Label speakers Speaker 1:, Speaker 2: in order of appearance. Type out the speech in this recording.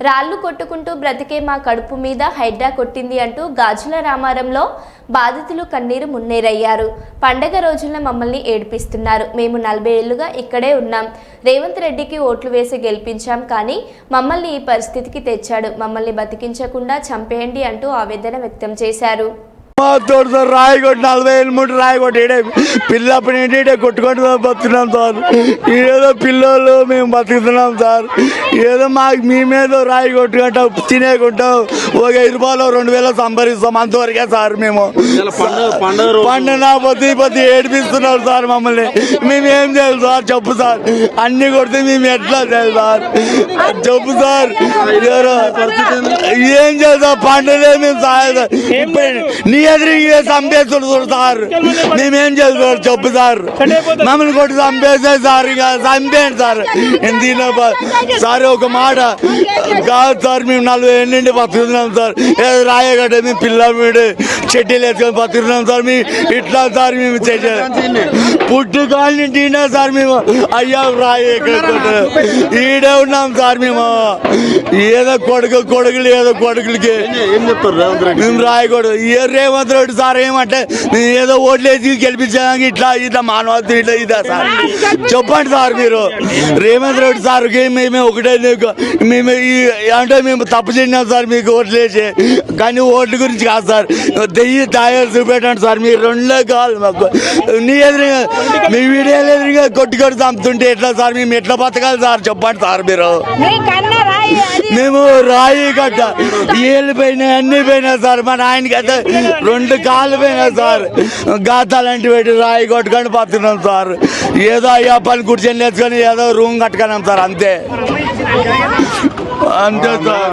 Speaker 1: రాళ్ళు కొట్టుకుంటూ బ్రతికే మా కడుపు మీద హైడ్రా కొట్టింది అంటూ గాజుల రామారంలో బాధితులు కన్నీరు మున్నేరయ్యారు. పండగ రోజున మమ్మల్ని ఏడిపిస్తున్నారు. మేము నలభై ఏళ్ళుగా ఇక్కడే ఉన్నాం. రేవంత్ రెడ్డికి ఓట్లు వేసి గెలిపించాం కానీ మమ్మల్ని ఈ పరిస్థితికి తెచ్చాడు. మమ్మల్ని బతికించకుండా చంపేయండి అంటూ ఆవేదన వ్యక్తం చేశారు.
Speaker 2: మా తోడు రాయి కొట్టి నలభై ఏళ్ళు ముట్టి రాయి కొట్టి ఈడే పిల్లప్పటి నుండి ఈడే కొట్టుకుంటూ బతుకుతున్నాం సార్. ఏదో పిల్లలు మేము బతుకుతున్నాం సార్. ఏదో మాకు మీ మీద రాయి కొట్టుకుంటాం తినేకుంటాం ఒక ఐదు రూపాయలు రెండు వేలు సంపాదిస్తాం అంతవరకే సార్ మేము.
Speaker 3: పండుగ
Speaker 2: పండు నా పొద్దు పొద్దు ఏడిపిస్తున్నారు సార్ మమ్మల్ని. మేము ఏం చేయాలి సార్ చెప్పు సార్. అన్ని కొడితే మేము ఎట్లా చేయాలి సార్? చెప్పు సార్. ఎవరో ఏం చేద్దాం? పండుగ మేము సాయం నీ ఎదురు చంపేస్తుడు చూడు సార్. మేమేం చేస్తాం చెప్పు సార్. మమ్మల్ని కొట్టి చంపేస్తే సార్ ఇక చంపేయండి సార్. ఎందుకు సార్ ఒక మాట. కాదు సార్ మేము నలభై ఏళ్ళ నుండి బతుకుతున్నాం సార్. ఏదో రాయగడ్డ మేము పిల్ల వీడు చెడ్డీలు వేసుకొని బతుకున్నాం సార్ మీ ఇట్లా సార్ మేము చెట్టు పుట్టి కాళ్ళ తిన్నాం సార్ మేము. అయ్యా రాయి ఈడే ఉన్నాం సార్ మేము. ఏదో కొడుకు కొడుకులు ఏదో కొడుకులకి. మేము రాయకూడదు ఏ రేవంత్ రెడ్డి సార్ ఏమంటే నేను ఏదో ఓట్లేసి గెలిపించాక ఇట్లా ఇట్లా మానవత్వం ఇట్లా ఇదా సార్. చెప్పండి సార్ మీరు. రేవంత్ రెడ్డి సార్కి మేమే ఒకటే మేము అంటే మేము తప్పు చేసినాం సార్ మీకు ఓట్లేసి కానీ ఓట్ల గురించి కాదు సార్. దెయ్యి తయారు చూపెట్టండి సార్. మీరు రెండో కావాలి మాకు నీ ఎదురుగా మీ వీడియోలు ఎదురుగా కొట్టి కొట్టి చంపుతుంటే ఎట్లా సార్? మేము ఎట్లా బతకాలి సార్. చెప్పండి సార్ మీరు. మేము రాయి గడ్డ ఏళ్ళు పోయినాయి అన్ని పోయినాయి సార్ మా నాయనకి అయితే రెండు కాళ్ళు పోయినాయి సార్. గాతాలంటి పెట్టి రాయి కొట్టుకొని పడుతున్నాం సార్. ఏదో అయ్యా పని కూర్చొని నేర్చుకొని ఏదో రూమ్ కట్టుకున్నాం సార్ అంతే. అంతే సార్.